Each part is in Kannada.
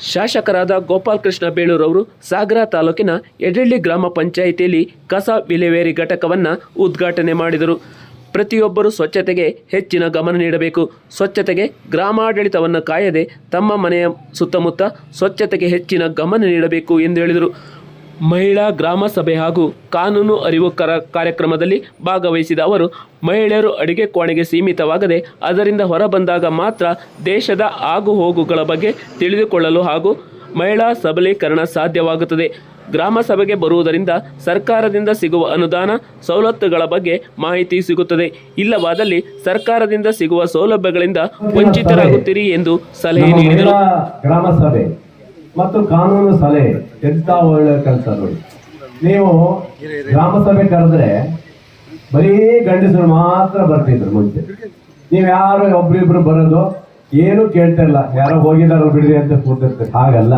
ಶಾಸಕರಾದ ಗೋಪಾಲ್ ಕೃಷ್ಣ ಬೇಳೂರವರು ಸಾಗರ ತಾಲೂಕಿನ ಎಡಳ್ಳಿ ಗ್ರಾಮ ಪಂಚಾಯಿತಿಯಲ್ಲಿ ಕಸ ವಿಲೇವಾರಿ ಘಟಕವನ್ನು ಉದ್ಘಾಟನೆ ಮಾಡಿದರು. ಪ್ರತಿಯೊಬ್ಬರು ಸ್ವಚ್ಛತೆಗೆ ಹೆಚ್ಚಿನ ಗಮನ ನೀಡಬೇಕು. ಸ್ವಚ್ಛತೆಗೆ ಗ್ರಾಮಾಡಳಿತವನ್ನು ಕಾಯದೆ ತಮ್ಮ ಮನೆಯ ಸುತ್ತಮುತ್ತ ಸ್ವಚ್ಛತೆಗೆ ಹೆಚ್ಚಿನ ಗಮನ ನೀಡಬೇಕು ಎಂದು ಹೇಳಿದರು. ಮಹಿಳಾ ಗ್ರಾಮ ಸಭೆ ಹಾಗೂ ಕಾನೂನು ಅರಿವು ಕರ ಕಾರ್ಯಕ್ರಮದಲ್ಲಿ ಭಾಗವಹಿಸಿದ ಅವರು, ಮಹಿಳೆಯರು ಅಡಿಗೆ ಕೋಣೆಗೆ ಸೀಮಿತವಾಗದೆ, ಅದರಿಂದ ಹೊರಬಂದಾಗ ಮಾತ್ರ ದೇಶದ ಆಗು ಹೋಗುಗಳ ಬಗ್ಗೆ ತಿಳಿದುಕೊಳ್ಳಲು ಹಾಗೂ ಮಹಿಳಾ ಸಬಲೀಕರಣ ಸಾಧ್ಯವಾಗುತ್ತದೆ. ಗ್ರಾಮ ಸಭೆಗೆ ಬರುವುದರಿಂದ ಸರ್ಕಾರದಿಂದ ಸಿಗುವ ಅನುದಾನ, ಸವಲತ್ತುಗಳ ಬಗ್ಗೆ ಮಾಹಿತಿ ಸಿಗುತ್ತದೆ. ಇಲ್ಲವಾದಲ್ಲಿ ಸರ್ಕಾರದಿಂದ ಸಿಗುವ ಸೌಲಭ್ಯಗಳಿಂದ ವಂಚಿತರಾಗುತ್ತೀರಿ ಎಂದು ಸಲಹೆ ನೀಡಿದರು. ಗ್ರಾಮ ಮತ್ತು ಕಾನೂನು ಸಲಹೆ, ಎಂತ ಒಳ್ಳೆ ಕೆಲಸ ನೋಡಿ. ನೀವು ಗ್ರಾಮ ಸಭೆ ಕರೆದ್ರೆ ಬರೀ ಗಂಡಸರು ಮಾತ್ರ ಬರ್ತಿದ್ರು ಮುಂಚೆ. ನೀವು ಯಾರು ಒಬ್ರಿಬ್ರು ಬರೋದು ಏನು ಕೇಳ್ತಿರಲ್ಲ ಯಾರೋ ಹೋಗಿದಾರೋ ಬಿಡ್ರಿ ಅಂತ ಕೂತಿರ್ತಾರೆ. ಹಾಗಲ್ಲ.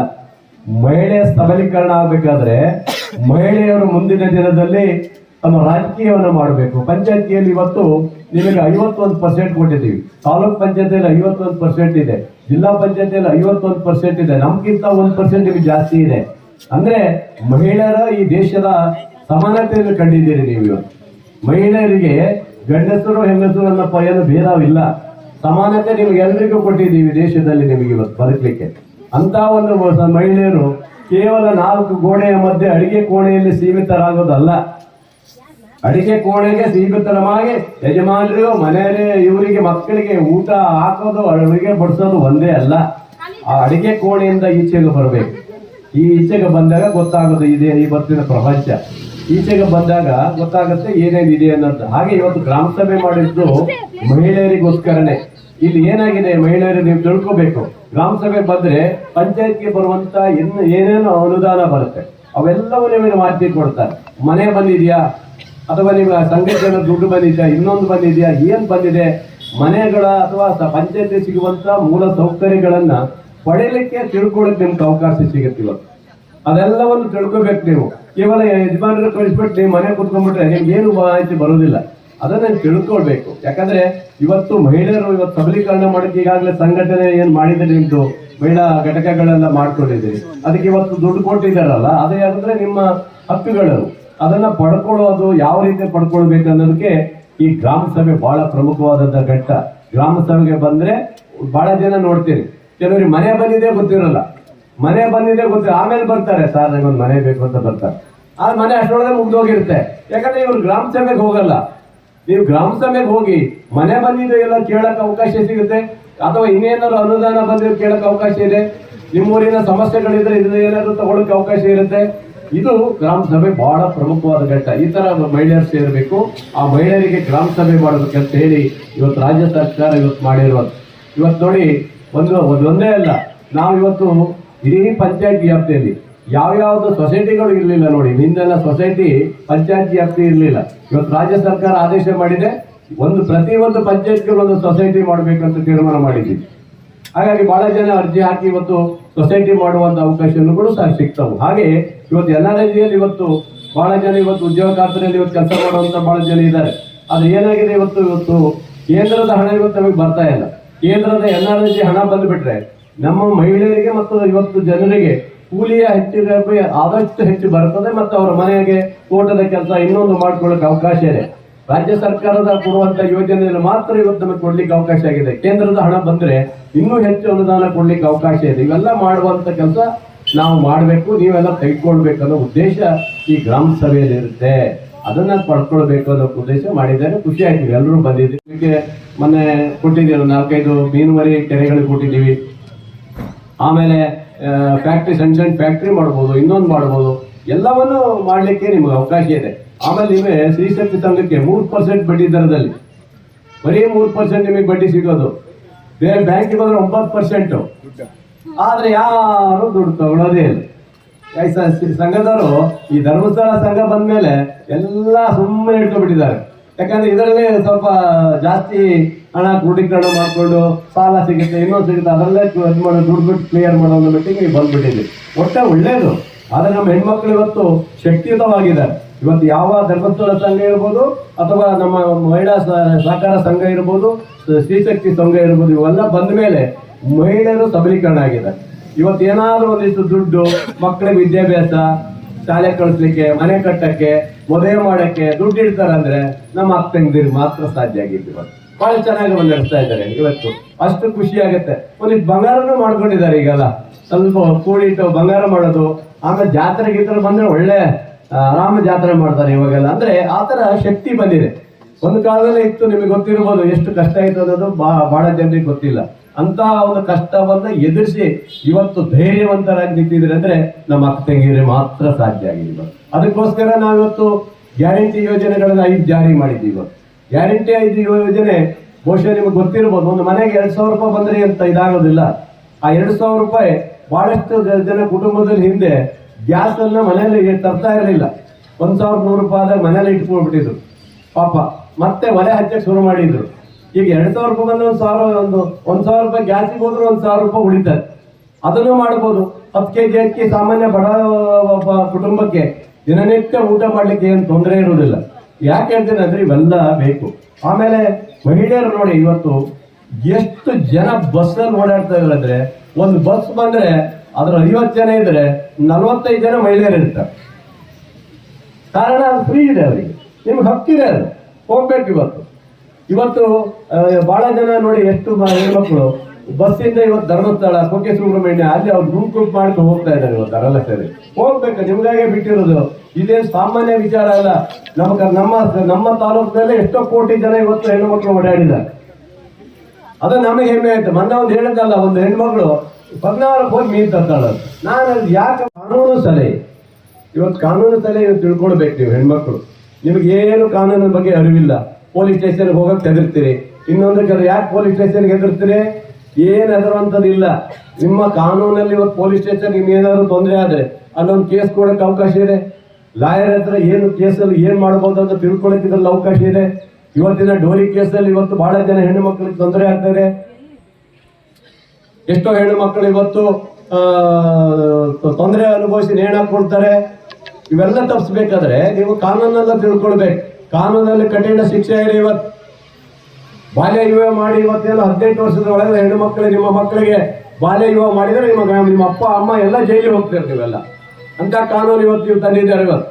ಮಹಿಳೆಯ ಸಬಲೀಕರಣ ಆಗ್ಬೇಕಾದ್ರೆ ಮಹಿಳೆಯರು ಮುಂದಿನ ದಿನದಲ್ಲಿ ತಮ್ಮ ರಾಜಕೀಯವನ್ನು ಮಾಡಬೇಕು. ಪಂಚಾಯತಿಯಲ್ಲಿ ಇವತ್ತು ನಿಮಗೆ ಐವತ್ತೊಂದು ಪರ್ಸೆಂಟ್ ಕೊಟ್ಟಿದ್ದೀವಿ. ತಾಲೂಕ್ ಪಂಚಾಯತಿಯಲ್ಲಿ ಐವತ್ತೊಂದು ಪರ್ಸೆಂಟ್ ಇದೆ. ಜಿಲ್ಲಾ ಪಂಚಾಯತಿಯಲ್ಲಿ ಐವತ್ತೊಂದು ಪರ್ಸೆಂಟ್ ಇದೆ. ನಮ್ಗಿಂತ ಒಂದು ಪರ್ಸೆಂಟ್ ನಿಮಗೆ ಜಾಸ್ತಿ ಇದೆ. ಅಂದ್ರೆ ಮಹಿಳೆಯರ ಈ ದೇಶದ ಸಮಾನತೆಯನ್ನು ಕಂಡಿದ್ದೀರಿ ನೀವು ಇವತ್ತು ಮಹಿಳೆಯರಿಗೆ ಗಂಡಸರು, ಹೆಂಗಸರು ಅನ್ನೋ ಏನು ಭೇದವಿಲ್ಲ. ಸಮಾನತೆ ನಿಮ್ಗೆ ಎಲ್ರಿಗೂ ಕೊಟ್ಟಿದ್ದೀವಿ ದೇಶದಲ್ಲಿ ನಿಮಗೆ ಇವತ್ತು ಬದುಕಲಿಕ್ಕೆ. ಅಂತ ಒಂದು ಮಹಿಳೆಯರು ಕೇವಲ ನಾಲ್ಕು ಗೋಡೆಯ ಮಧ್ಯೆ ಅಡಿಗೆ ಕೋಣೆಯಲ್ಲಿ ಸೀಮಿತರಾಗೋದಲ್ಲ. ಅಡಿಗೆ ಕೋಣೆಗೆ ಸೀಮಿತನವಾಗಿ ಯಜಮಾನರು ಮನೆಯಲ್ಲಿ ಇವರಿಗೆ ಮಕ್ಕಳಿಗೆ ಊಟ ಹಾಕೋದು, ಅಡುಗೆ ಬಡಿಸೋದು ಒಂದೇ ಅಲ್ಲ. ಆ ಅಡಿಗೆ ಕೋಣೆಯಿಂದ ಈಚೆಗೆ ಬರಬೇಕು. ಈ ಈಚೆಗೆ ಬಂದಾಗ ಗೊತ್ತಾಗೋದು ಇದೆ ಇವತ್ತಿನ ಪ್ರಪಂಚ. ಈಚೆಗೆ ಬಂದಾಗ ಗೊತ್ತಾಗುತ್ತೆ ಏನೇನಿದೆ ಅನ್ನೋದು. ಹಾಗೆ ಇವತ್ತು ಗ್ರಾಮ ಸಭೆ ಮಾಡಿದ್ದು ಮಹಿಳೆಯರಿಗೋಸ್ಕರನೇ. ಇಲ್ಲಿ ಏನಾಗಿದೆ ಮಹಿಳೆಯರು ನೀವು ತಿಳ್ಕೊಬೇಕು. ಗ್ರಾಮ ಸಭೆ ಬಂದ್ರೆ ಪಂಚಾಯತ್ಗೆ ಬರುವಂತ ಏನೇನೋ ಅನುದಾನ ಬರುತ್ತೆ. ಅವೆಲ್ಲವೂ ನಿಮಗೆ ಮಾಹಿತಿ ಕೊಡ್ತಾರೆ. ಮನೆ ಬಂದಿದ್ಯಾ? ಅಥವಾ ನಿಮ್ಮ ಸಂಘಟನೆ ದುಡ್ಡು ಬಂದಿದ್ಯಾ, ಇನ್ನೊಂದು ಬಂದಿದ್ಯಾ, ಏನು ಬಂದಿದೆ, ಮನೆಗಳ ಅಥವಾ ಪಂಚಾಯತಿ ಸಿಗುವಂತ ಮೂಲ ಸೌಕರ್ಯಗಳನ್ನ ಪಡೆಯಲಿಕ್ಕೆ ತಿಳ್ಕೊಳ್ಳೋಕೆ ನಿಮ್ಗೆ ಅವಕಾಶ ಸಿಗುತ್ತೆ ಅದೆಲ್ಲವನ್ನು ತಿಳ್ಕೊಬೇಕು ನೀವು. ಕೇವಲ ಯಜಮಾನರು ಕಳಿಸ್ಬಿಟ್ಟು ನೀವು ಮನೆ ಕುತ್ಕೊಂಡ್ಬಿಟ್ರೆ ನಿಮ್ಗೆ ಏನು ಮಾಹಿತಿ ಬರೋದಿಲ್ಲ ಅದನ್ನ ತಿಳ್ಕೊಳ್ಬೇಕು. ಯಾಕಂದ್ರೆ ಇವತ್ತು ಮಹಿಳೆಯರು ಇವತ್ತು ಸಬಲೀಕರಣ ಮಾಡಕ್ಕೆ ಈಗಾಗಲೇ ಸಂಘಟನೆ ಏನ್ ಮಾಡಿದ್ರೆ ನಿಮ್ದು? ಮಹಿಳಾ ಘಟಕಗಳೆಲ್ಲ ಮಾಡ್ಕೊಂಡಿದ್ದೀರಿ. ಅದಕ್ಕೆ ಇವತ್ತು ದುಡ್ಡು ಕೊಟ್ಟಿದ್ದಾರಲ್ಲ, ಅದೇ ಅಂದ್ರೆ ನಿಮ್ಮ ಹಕ್ಕುಗಳು. ಅದನ್ನ ಪಡ್ಕೊಳ್ಳೋದು ಯಾವ ರೀತಿ ಪಡ್ಕೊಳ್ಬೇಕು ಅನ್ನೋದಕ್ಕೆ ಈ ಗ್ರಾಮ ಸಭೆ ಬಹಳ ಪ್ರಮುಖವಾದಂತ ಘಟ್ಟ. ಗ್ರಾಮ ಸಭೆಗೆ ಬಂದ್ರೆ ಬಹಳ ಜನ ನೋಡ್ತೀರಿ. ಕೆಲವರಿಗೆ ಮನೆ ಬಂದಿದೆ ಗೊತ್ತಿರಲ್ಲ. ಮನೆ ಬಂದಿದೆ ಗೊತ್ತಿ, ಆಮೇಲೆ ಬರ್ತಾರೆ. ಸರ್ ನನಗೊಂದು ಮನೆ ಬೇಕು ಅಂತ ಬರ್ತಾರೆ. ಆ ಮನೆ ಅಷ್ಟೊಳಗೆ ಮುಗ್ದೋಗಿರುತ್ತೆ ಯಾಕಂದ್ರೆ ಇವ್ರು ಗ್ರಾಮ ಸಭೆಗೆ ಹೋಗಲ್ಲ. ನೀವು ಗ್ರಾಮ ಸಭೆಗೆ ಹೋಗಿ ಮನೆ ಬಂದಿದೆ ಎಲ್ಲ ಕೇಳಕ್ ಅವಕಾಶ ಸಿಗುತ್ತೆ. ಅಥವಾ ಇನ್ನೇನಾದ್ರು ಅನುದಾನ ಬಂದಿರೋ ಕೇಳಕ್ ಅವಕಾಶ ಇದೆ. ನಿಮ್ಮೂರಿನ ಸಮಸ್ಯೆಗಳಿದ್ರೆ ಇದನ್ನ ಏನಾದ್ರು ತಗೊಳಕ್ ಅವಕಾಶ ಇರುತ್ತೆ. ಇದು ಗ್ರಾಮ ಸಭೆ ಬಹಳ ಪ್ರಮುಖವಾದ ಘಟ್ಟ. ಈ ತರ ಮಹಿಳೆಯರು ಸೇರಬೇಕು. ಆ ಮಹಿಳೆಯರಿಗೆ ಗ್ರಾಮ ಸಭೆ ಮಾಡಬೇಕಂತ ಹೇಳಿ ಇವತ್ತು ರಾಜ್ಯ ಸರ್ಕಾರ ಇವತ್ತು ಮಾಡಿರೋದು. ಇವತ್ತು ನೋಡಿ, ಒಂದು, ಒಂದೊಂದೇ ಒಂದೇ ಅಲ್ಲ, ನಾವು ಇವತ್ತು ಇಡೀ ಪಂಚಾಯತ್ ವ್ಯಾಪ್ತಿಯಲ್ಲಿ ಯಾವ್ಯಾವ್ದು ಸೊಸೈಟಿಗಳು ಇರಲಿಲ್ಲ ನೋಡಿ ಹಿಂದೆಲ್ಲ ಸೊಸೈಟಿ ಪಂಚಾಯತ್ ವ್ಯಾಪ್ತಿ ಇರಲಿಲ್ಲ. ಇವತ್ತು ರಾಜ್ಯ ಸರ್ಕಾರ ಆದೇಶ ಮಾಡಿದೆ, ಒಂದು, ಪ್ರತಿ ಒಂದು ಪಂಚಾಯತ್ಗೆ ಒಂದು ಸೊಸೈಟಿ ಮಾಡಬೇಕಂತ ತೀರ್ಮಾನ ಮಾಡಿದ್ವಿ ಹಾಗಾಗಿ ಬಹಳ ಜನ ಅರ್ಜಿ ಹಾಕಿ ಇವತ್ತು ಸೊಸೈಟಿ ಮಾಡುವಂತ ಅವಕಾಶಗಳು ಸಹ ಸಿಗ್ತವೆ. ಹಾಗೆ ಇವತ್ತು ಎನ್ ಆರ್ ಇವತ್ತು ಬಹಳ ಜನ ಇವತ್ತು ಉದ್ಯೋಗ ಖಾತ್ರಿಯಲ್ಲಿ ಇವತ್ತು ಕೆಲಸ ಮಾಡುವಂತ ಬಹಳ ಜನ ಇದ್ದಾರೆ. ಅದು ಏನಾಗಿದೆ ಇವತ್ತು ಇವತ್ತು ಕೇಂದ್ರದ ಹಣ ಇವತ್ತು ನಮಗೆ ಬರ್ತಾ ಇಲ್ಲ. ಕೇಂದ್ರದ ಎನ್ ಆರ್ ಹಣ ಬಂದ್ಬಿಟ್ರೆ ನಮ್ಮ ಮಹಿಳೆಯರಿಗೆ ಮತ್ತು ಇವತ್ತು ಜನರಿಗೆ ಕೂಲಿಯ ಹೆಚ್ಚಿಗೆ ಆದಷ್ಟು ಹೆಚ್ಚು ಬರ್ತದೆ ಮತ್ತು ಅವರ ಮನೆಗೆ ತೋಟದ ಕೆಲಸ ಇನ್ನೊಂದು ಮಾಡ್ಕೊಳ್ಳೋಕೆ ಅವಕಾಶ ಇದೆ. ರಾಜ್ಯ ಸರ್ಕಾರದ ಕೊಡುವಂತ ಯೋಜನೆಯಲ್ಲಿ ಮಾತ್ರ ಇವತ್ತು ನಮಗೆ ಕೊಡ್ಲಿಕ್ಕೆ ಅವಕಾಶ ಆಗಿದೆ. ಕೇಂದ್ರದ ಹಣ ಬಂದ್ರೆ ಇನ್ನೂ ಹೆಚ್ಚು ಅನುದಾನ ಕೊಡ್ಲಿಕ್ಕೆ ಅವಕಾಶ ಇದೆ. ಇವೆಲ್ಲ ಮಾಡುವಂತ ಕೆಲಸ ನಾವು ಮಾಡಬೇಕು, ನೀವೆಲ್ಲ ತೆಗೆದುಕೊಳ್ಬೇಕು ಅನ್ನೋ ಉದ್ದೇಶ ಈ ಗ್ರಾಮ ಸಭೆಯಲ್ಲಿ ಇರುತ್ತೆ. ಅದನ್ನ ಪಡ್ಕೊಳ್ಬೇಕು ಅನ್ನೋ ಉದ್ದೇಶ ಮಾಡಿದ್ದಾರೆ. ಖುಷಿ ಆಯ್ತು ಎಲ್ಲರೂ ಬಂದಿದ್ದೀವಿ. ಮೊನ್ನೆ ಕೊಟ್ಟಿದ್ದೀವಿ ನಾಲ್ಕೈದು ಮೀನುವರಿ ಕೆರೆಗಳಿಗೆ ಕೊಟ್ಟಿದ್ದೀವಿ. ಆಮೇಲೆ ಫ್ಯಾಕ್ಟ್ರಿ ಸಣ್ಣ ಸಣ್ಣ ಫ್ಯಾಕ್ಟ್ರಿ ಮಾಡ್ಬೋದು, ಇನ್ನೊಂದು ಮಾಡ್ಬೋದು. ಎಲ್ಲವನ್ನು ಮಾಡಲಿಕ್ಕೆ ನಿಮಗೆ ಅವಕಾಶ ಇದೆ. ಆಮೇಲೆ ನಿಮಗೆ ಶ್ರೀಶಕ್ತಿ ಸಂಘಕ್ಕೆ ಮೂರು ಪರ್ಸೆಂಟ್ ಬಡ್ಡಿ ದರದಲ್ಲಿ. ಬರೀ ಮೂರು ಪರ್ಸೆಂಟ್ ನಿಮಗೆ ಬಡ್ಡಿ ಸಿಗೋದು. ಬೇರೆ ಬ್ಯಾಂಕಿಗೆ ಹೋದ್ರೆ ಒಂಬತ್ತು ಪರ್ಸೆಂಟು ಆದ್ರೆ ಯಾರು ದುಡ್ಡು ತಗೊಳ್ಳೋದೇ ಇಲ್ಲ. ಸಂಘದವರು ಈ ಧರ್ಮಸ್ಥಳ ಸಂಘ ಬಂದ್ಮೇಲೆ ಎಲ್ಲ ಸುಮ್ಮನೆ ಇಟ್ಕೊಂಡ್ಬಿಟ್ಟಿದ್ದಾರೆ ಯಾಕಂದ್ರೆ ಇದರಲ್ಲೇ ಸ್ವಲ್ಪ ಜಾಸ್ತಿ ಹಣ ಕ್ರೋಢೀಕರಣ ಮಾಡಿಕೊಂಡು ಸಾಲ ಸಿಗುತ್ತೆ, ಇನ್ನೊಂದು ಸಿಗುತ್ತೆ, ಅದರಲ್ಲೇ ಇದು ಮಾಡೋ, ದುಡ್ಡು ಕ್ಲಿಯರ್ ಮಾಡೋ ಮೀಟಿಂಗ್ ಮಟ್ಟಿಗೆ ನೀವು ಬಂದ್ಬಿಟ್ಟಿದೆ ಒಟ್ಟೆ ಒಳ್ಳೇದು. ಆದ್ರೆ ನಮ್ಮ ಹೆಣ್ಮಕ್ಳು ಇವತ್ತು ಶಕ್ತಿಯುತವಾಗಿದ್ದಾರೆ. ಇವತ್ತು ಯಾವ ಧರ್ಮಸ್ಥಳ ಸಂಘ ಇರ್ಬೋದು, ಅಥವಾ ನಮ್ಮ ಮಹಿಳಾ ಸಹಕಾರ ಸಂಘ ಇರ್ಬೋದು ಸ್ತ್ರೀಶಕ್ತಿ ಸಂಘ ಇರ್ಬೋದು, ಇವೆಲ್ಲ ಬಂದ ಮೇಲೆ ಮಹಿಳೆಯರು ಸಬಲೀಕರಣ ಆಗಿದೆ. ಇವತ್ತು ಏನಾದ್ರೂ ಒಂದಿಷ್ಟು ದುಡ್ಡು ಮಕ್ಕಳ ವಿದ್ಯಾಭ್ಯಾಸ, ಶಾಲೆ ಕಳಿಸ್ಲಿಕ್ಕೆ, ಮನೆ ಕಟ್ಟಕ್ಕೆ, ಮದುವೆ ಮಾಡಕ್ಕೆ ದುಡ್ಡು ಇಡ್ತಾರೆ ಅಂದ್ರೆ ನಮ್ಮ ಅಕ್ಕ ತಂಗಿದಿರು ಮಾತ್ರ ಸಾಧ್ಯ ಆಗಿದ್ದು ಇವತ್ತು ಬಹಳ ಚೆನ್ನಾಗಿ ನಡೆಸ್ತಾ ಇದ್ದಾರೆ ಇವತ್ತು. ಅಷ್ಟು ಖುಷಿ ಆಗುತ್ತೆ. ಒಂದಿಷ್ಟು ಬಂಗಾರನೂ ಮಾಡ್ಕೊಂಡಿದ್ದಾರೆ ಈಗೆಲ್ಲ. ಸ್ವಲ್ಪ ಕೂಡಿಟ್ಟು ಬಂಗಾರ ಮಾಡೋದು, ಆಮೇಲೆ ಜಾತ್ರೆ ಗೀತ್ರೆ ಬಂದ್ರೆ ಒಳ್ಳೆ ಆರಾಮ ಜಾತ್ರೆ ಮಾಡ್ತಾರೆ ಇವಾಗೆಲ್ಲ. ಅಂದ್ರೆ ಆತರ ಶಕ್ತಿ ಬಂದಿದೆ. ಒಂದು ಕಾಲದಲ್ಲಿ ಇತ್ತು, ನಿಮಗೆ ಗೊತ್ತಿರ್ಬೋದು ಎಷ್ಟು ಕಷ್ಟ ಆಯ್ತು ಅನ್ನೋದು ಬಹಳ ಜನರಿಗೆ ಗೊತ್ತಿಲ್ಲ. ಅಂತ ಒಂದು ಕಷ್ಟವನ್ನ ಎದುರಿಸಿ ಇವತ್ತು ಧೈರ್ಯವಂತರಾಗಿ ನಿಂತಿದ್ರೆ ಅಂದ್ರೆ ನಮ್ಮ ಅಕ್ಕ ತಂಗಿಯರಿ ಮಾತ್ರ ಸಾಧ್ಯ ಆಗಿದೆ. ಅದಕ್ಕೋಸ್ಕರ ನಾವಿವತ್ತು ಗ್ಯಾರಂಟಿ ಯೋಜನೆಗಳನ್ನ ಐದು ಜಾರಿ ಮಾಡಿದ್ದೀವಿ. ಗ್ಯಾರಂಟಿ ಐದು ಯೋಜನೆ ಬಹುಶಃ ನಿಮ್ಗೆ ಗೊತ್ತಿರ್ಬೋದು. ಒಂದು ಮನೆಗೆ ಎರಡ್ ಸಾವಿರ ರೂಪಾಯಿ ಬಂದ್ರೆ ಅಂತ ಇದಾಗೋದಿಲ್ಲ. ಆ ಎರಡ್ ಸಾವಿರ ರೂಪಾಯಿ ಬಹಳಷ್ಟು ಜನ ಕುಟುಂಬದಲ್ಲಿ ಹಿಂದೆ ಗ್ಯಾಸ್ ಅನ್ನ ಮನೆಯಲ್ಲಿ ತರ್ತಾ ಇರಲಿಲ್ಲ. ಒಂದ್ ಸಾವಿರದ ನೂರು ರೂಪಾಯಿ ಆದಾಗ ಮನೇಲಿ ಇಟ್ಕೊಂಡ್ಬಿಟ್ಟಿದ್ರು. ಪಾಪ ಮತ್ತೆ ಒಲೆ ಹಚ್ಚಕ್ಕೆ ಶುರು ಮಾಡಿದ್ರು. ಈಗ ಎರಡ್ ಸಾವಿರ ರೂಪಾಯಿ ಬಂದ್ರೆ ಒಂದ್ ಸಾವಿರ, ಒಂದು, ಒಂದ್ ಸಾವಿರ ರೂಪಾಯಿ ಗ್ಯಾಸಿಗೆ ಹೋದ್ರೆ ಒಂದ್ ಸಾವಿರ ರೂಪಾಯಿ ಉಳಿತಾರೆ ಅದನ್ನು ಮಾಡ್ಬೋದು. ಹತ್ತು ಕೆ ಜಿ ಅಕ್ಕಿ ಸಾಮಾನ್ಯ ಬಡ ಕುಟುಂಬಕ್ಕೆ ದಿನನಿತ್ಯ ಊಟ ಮಾಡ್ಲಿಕ್ಕೆ ಏನು ತೊಂದರೆ ಇರುವುದಿಲ್ಲ. ಯಾಕೆ ಹೇಳ್ತೇನೆ ಅಂದ್ರೆ ಇವೆಲ್ಲ ಬೇಕು. ಆಮೇಲೆ ಮಹಿಳೆಯರು ನೋಡಿ, ಇವತ್ತು ಎಷ್ಟು ಜನ ಬಸ್ಸಲ್ಲಿ ಓಡಾಡ್ತಾ ಇದ್ದಾರೆ ಅಂದ್ರೆ, ಒಂದು ಬಸ್ ಬಂದ್ರೆ ಅದ್ರ ಐವತ್ತು ಜನ ಇದ್ರೆ ನಲವತ್ತೈದು ಜನ ಮಹಿಳೆಯರು ಇರ್ತಾರೆ. ಕಾರಣ ಅದು ಫ್ರೀ ಇದೆ ಅವರಿಗೆ. ನಿಮ್ಗೆ ಹಕ್ಕಿದೆ ಅದು. ಹೋಗ್ಬೇಕು ಇವತ್ತು. ಇವತ್ತು ಬಹಳ ಜನ ನೋಡಿ ಎಷ್ಟು ಹೆಣ್ಮಕ್ಳು. ಬಸ್ಸಿಂದ ಇವತ್ತು ಧರ್ಮಸ್ಥಳ ಕುಕ್ಕೆ ಸುಬ್ರಹ್ಮಣ್ಯ ಅಲ್ಲಿ ಅವ್ರು ಗ್ರೂಪ್ ಗ್ರೂಪ್ ಮಾಡ್ಕೊಂಡು ಹೋಗ್ತಾ ಇದ್ದಾರೆ ಇವತ್ತು ಅರಲ್ಲ ಸೇರಿ. ಹೋಗ್ಬೇಕು, ನಿಮ್ಗಾಗೆ ಬಿಟ್ಟಿರೋದು. ಇದೇನು ಸಾಮಾನ್ಯ ವಿಚಾರ ಅಲ್ಲ. ನಮಗ ನಮ್ಮ ನಮ್ಮ ತಾಲೂಕಿನಲ್ಲೇ ಎಷ್ಟೋ ಕೋಟಿ ಜನ ಇವತ್ತು ಹೆಣ್ಮಕ್ಳು ಓಡಾಡಿದ್ದಾರೆ. ಅದು ನಮಗೆ ಹೆಮ್ಮೆ ಆಯ್ತು. ಮೊನ್ನೆ ಒಂದು ಹೇಳಿದ್ದಲ್ಲ ಒಂದು ಹೆಣ್ಮಗಳು ಪದ್ನಾರು ಹೋಗಿ ಮೀನ್ ತರ್ತಾಳ ನಾನು ಯಾಕೆ ಕಾನೂನು ಸಲಹೆ? ಇವತ್ತು ಕಾನೂನು ಸಲಹೆ ಇವತ್ತು ತಿಳ್ಕೊಳ್ಬೇಕು ನೀವು ಹೆಣ್ಮಕ್ಳು. ನಿಮಗೆ ಏನು ಕಾನೂನಿನ ಬಗ್ಗೆ ಅರಿವಿಲ್ಲ. ಪೊಲೀಸ್ ಸ್ಟೇಷನ್ಗೆ ಹೋಗಕ್ಕೆ ಹೆದರ್ತೀರಿ. ಇನ್ನೊಂದು ಕಡೆ ಯಾಕೆ ಪೊಲೀಸ್ ಸ್ಟೇಷನ್ಗೆ ಹೆದರ್ತೀರಿ? ಏನು ಹೆದರುವಂಥದ್ದಿಲ್ಲ ನಿಮ್ಮ ಕಾನೂನಲ್ಲಿ ಇವತ್ತು ಪೊಲೀಸ್ ಸ್ಟೇಷನ್ ಏನಾದ್ರು ತೊಂದರೆ ಆದ್ರೆ ಅಲ್ಲೊಂದು ಕೇಸ್ ಕೊಡೋಕ್ಕೆ ಅವಕಾಶ ಇದೆ. ಲಾಯರ್ ಹತ್ರ ಏನು ಕೇಸಲ್ಲಿ ಏನ್ ಮಾಡ್ಬೋದು ಅಂತ ಇದ್ರಲ್ಲಿ ಅವಕಾಶ ಇದೆ. ಇವತ್ತಿನ ಡೋರಿ ಕೇಸಲ್ಲಿ ಇವತ್ತು ಬಹಳ ಜನ ಹೆಣ್ಣು ಮಕ್ಕಳಿಗೆ ತೊಂದರೆ ಆಗ್ತಾರೆ ಎಷ್ಟೋ ಹೆಣ್ಣು ಮಕ್ಕಳು ಇವತ್ತು ತೊಂದರೆ ಅನುಭವಿಸಿ ನೇಣ ಕೊಡ್ತಾರೆ. ಇವೆಲ್ಲ ತಪ್ಪಿಸ್ಬೇಕಾದ್ರೆ ನೀವು ಕಾನೂನೆಲ್ಲ ತಿಳ್ಕೊಳ್ಬೇಕು. ಕಾನೂನಲ್ಲಿ ಕಠಿಣ ಶಿಕ್ಷೆ ಇದೆ ಇವತ್ತು ಬಾಲ್ಯ ವಿವಾಹ ಮಾಡಿ ಇವತ್ತೆಲ್ಲ ಹದಿನೆಂಟು ವರ್ಷದ ಒಳಗೆ ಹೆಣ್ಣು ಮಕ್ಕಳಿಗೆ, ನಿಮ್ಮ ಮಕ್ಕಳಿಗೆ ಬಾಲ್ಯ ವಿವಾಹ ಮಾಡಿದರೆ ನಿಮ್ಮ ನಿಮ್ಮ ಅಪ್ಪ, ಅಮ್ಮ ಎಲ್ಲ ಜೈಲಿಗೆ ಹೋಗ್ತಿರ್ತೀವಲ್ಲ ಅಂತ ಕಾನೂನು ಇವತ್ತು ನೀವು ತಂದಿದ್ದಾರೆ ಇವತ್ತು.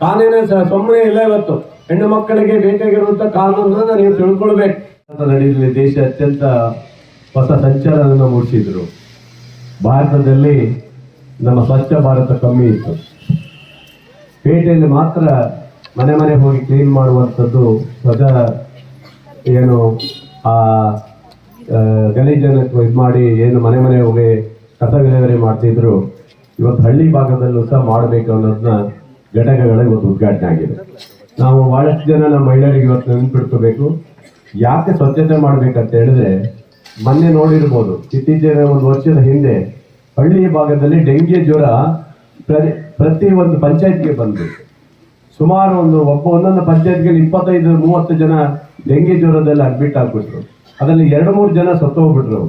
ಕಾನೂನು ಸೊಮ್ಮನೆ ಇಲ್ಲ ಇವತ್ತು. ಹೆಣ್ಣು ಮಕ್ಕಳಿಗೆ ಬೇಕಾಗಿರುವಂತ ಕಾನೂನನ್ನು ನೀವು ತಿಳ್ಕೊಳ್ಬೇಕು. ನಡೆಯಲಿ ದೇಶ ಅತ್ಯಂತ ಹೊಸ ಸಂಚಾರವನ್ನು ಮೂಡಿಸಿದ್ರು. ಭಾರತದಲ್ಲಿ ನಮ್ಮ ಸ್ವಚ್ಛ ಭಾರತ ಕಮ್ಮಿ ಇತ್ತು. ಪೇಟೆಯಲ್ಲಿ ಮಾತ್ರ ಮನೆ ಮನೆ ಹೋಗಿ ಕ್ಲೀನ್ ಮಾಡುವಂಥದ್ದು ಸದಾ ಏನು ಆ ಗಲೀಜನ್ನು ಇದು ಮಾಡಿ ಏನು ಮನೆ ಮನೆ ಹೋಗಿ ಕಸ ವಿಲೇವರಿ ಮಾಡ್ತಿದ್ರು, ಇವತ್ತು ಹಳ್ಳಿ ಭಾಗದಲ್ಲೂ ಸಹ ಮಾಡಬೇಕು ಅನ್ನೋದನ್ನ ಘಟಕಗಳ ಇವತ್ತು ಉದ್ಘಾಟನೆ ಆಗಿದೆ. ನಾವು ಬಹಳಷ್ಟು ಜನ ನಮ್ಮ ಮಹಿಳೆಯರಿಗೆ ಇವತ್ತು ನೆನ್ಪಿಟ್ಕೋಬೇಕು. ಯಾಕೆ ಸ್ವಚ್ಛತೆ ಮಾಡ್ಬೇಕಂತ ಹೇಳಿದ್ರೆ, ಮೊನ್ನೆ ನೋಡಿರ್ಬೋದು, ಇತ್ತೀಚಿನ ಒಂದು ವರ್ಷದ ಹಿಂದೆ ಹಳ್ಳಿ ಭಾಗದಲ್ಲಿ ಡೆಂಗಿ ಜ್ವರ ಪ್ರತಿ ಒಂದು ಪಂಚಾಯತ್ಗೆ ಬಂದು ಸುಮಾರು ಒಂದು ಒಬ್ಬ ಒಂದೊಂದು ಪಂಚಾಯತ್ಗೆ ಇಪ್ಪತ್ತೈದು, ಮೂವತ್ತು ಜನ ಡೆಂಗಿ ಜ್ವರದಲ್ಲಿ ಅಡ್ಮಿಟ್ ಆಗ್ಬಿಟ್ರು. ಅದರಲ್ಲಿ ಎರಡು, ಮೂರು ಜನ ಸತ್ತೋಗ್ಬಿಟ್ರು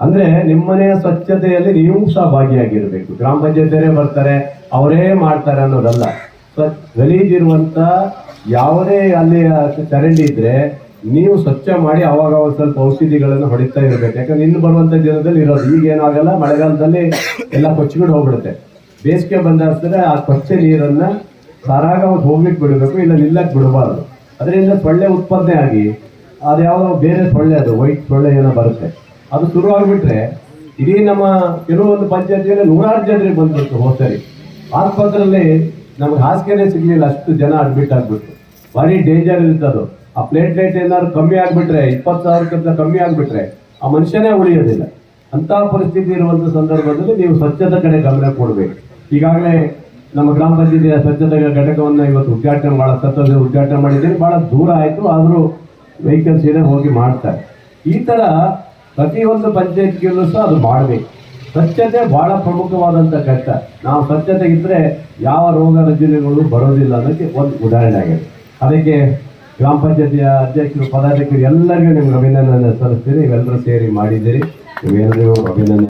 ಅಂದ್ರೆ ನಿಮ್ಮನೆಯ ಸ್ವಚ್ಛತೆಯಲ್ಲಿ ನೀವು ಸಹ ಭಾಗಿಯಾಗಿರಬೇಕು. ಗ್ರಾಮ ಪಂಚಾಯತಿಯರೇ ಬರ್ತಾರೆ, ಅವರೇ ಮಾಡ್ತಾರೆ ಅನ್ನೋದಲ್ಲ. ಗಲೀಜಿರುವಂತ ಯಾವುದೇ ಅಲ್ಲಿ ಚರಂಡಿ ಇದ್ರೆ ನೀವು ಸ್ವಚ್ಛ ಮಾಡಿ ಅವಾಗ ಅವಾಗ ಸ್ವಲ್ಪ ಔಷಧಿಗಳನ್ನು ಹೊಡಿತಾ ಇರಬೇಕು. ಯಾಕಂದ್ರೆ ಇನ್ನು ಬರುವಂತ ದಿನದಲ್ಲಿ ಇರೋದು. ಈಗ ಏನಾಗಲ್ಲ ಮಳೆಗಾಲದಲ್ಲಿ ಎಲ್ಲ ಕೊಚ್ಚಿಬಿಟ್ಟು ಹೋಗ್ಬಿಡುತ್ತೆ. ಬೇಸಿಗೆ ಬಂದ ಆ ಸ್ವಚ್ಛ ನೀರನ್ನ ಸರಾಗ ಅವ್ರು ಹೋಗ್ಲಿಕ್ಕೆ ಬಿಡಬೇಕು, ಇಲ್ಲ ನಿಲ್ಲಕ್ಕೆ ಬಿಡಬಾರ್ದು. ಅದರಿಂದ ಸೊಳ್ಳೆ ಉತ್ಪಾದನೆ ಆಗಿ ಅದ್ಯಾವುದೋ ಬೇರೆ ಸೊಳ್ಳೆ ಅದು ವೈಟ್ ಸೊಳ್ಳೆ ಏನೋ ಬರುತ್ತೆ. ಅದು ಶುರು ಆಗಿಬಿಟ್ರೆ, ಇಡೀ ನಮ್ಮ ಕೆಲವೊಂದು ಪಂಚಾಯತಿಯಲ್ಲಿ ನೂರಾರು ಜನರಿಗೆ ಬಂದ್ಬಿಟ್ಟು ಹೋಗ್ತಾರೆ ಆಸ್ಪತ್ರೆಯಲ್ಲಿ ನಮ್ಗೆ ಹಾಸಿಗೆನೇ ಸಿಗಲಿಲ್ಲ, ಅಷ್ಟು ಜನ ಅಡ್ಮಿಟ್ ಆಗ್ಬಿಟ್ರು. ಭಾರಿ ಡೇಂಜರ್ ಇರುತ್ತೆ ಅದು. ಆ ಪ್ಲೇಟ್ಲೆಟ್ ಏನಾದ್ರು ಕಮ್ಮಿ ಆಗಿಬಿಟ್ರೆ, ಇಪ್ಪತ್ತು ಸಾವಿರಕ್ಕಿಂತ ಕಮ್ಮಿ ಆಗಿಬಿಟ್ರೆ, ಆ ಮನುಷ್ಯನೇ ಉಳಿಯೋದಿಲ್ಲ. ಅಂತಹ ಪರಿಸ್ಥಿತಿ ಇರುವಂಥ ಸಂದರ್ಭದಲ್ಲಿ ನೀವು ಸ್ವಚ್ಛತೆ ಕಡೆ ಗಮನ ಕೊಡಬೇಕು. ಈಗಾಗಲೇ ನಮ್ಮ ಗ್ರಾಮ ಪಂಚಾಯತಿಯ ಸ್ವಚ್ಛತೆ ಘಟಕವನ್ನು ಇವತ್ತು ಉದ್ಘಾಟನೆ ಮಾಡ ಸತ್ತದ ಉದ್ಘಾಟನೆ ಮಾಡಿದ್ದೇನೆ. ಬಹಳ ದೂರ ಆಯ್ತು, ಆದರೂ ವೆಹಿಕಲ್ಸ್ ಇದೆ, ಹೋಗಿ ಮಾಡ್ತಾರೆ. ಈ ತರ ಪ್ರತಿಯೊಂದು ಪಂಚಾಯತ್ಗೆಲ್ಲೂ ಸಹ ಅದು ಮಾಡಬೇಕು. ಸ್ವಚ್ಛತೆ ಬಹಳ ಪ್ರಮುಖವಾದಂತ ಘಟ್ಟ. ನಾವು ಸ್ವಚ್ಛತೆ ಇದ್ರೆ ಯಾವ ರೋಗ ರುಜಿನಗಳು ಬರೋದಿಲ್ಲ ಅನ್ನೋಕ್ಕೆ ಒಂದು ಉದಾಹರಣೆ ಆಗಿದೆ. ಅದಕ್ಕೆ ಗ್ರಾಮ ಪಂಚಾಯತಿಯ ಅಧ್ಯಕ್ಷರು ಪದಾಧಿಕಾರಿ ಎಲ್ಲರಿಗೂ ನಿಮ್ಗೆ ಅಭಿನಂದನೆ ಸಲ್ಲಿಸ್ತೀನಿ. ಇವೆಲ್ಲರೂ ಸೇರಿ ಮಾಡಿದ್ದೀರಿ. ನೀವೆಲ್ಲರಿಗೂ ಅಭಿನಂದನೆ.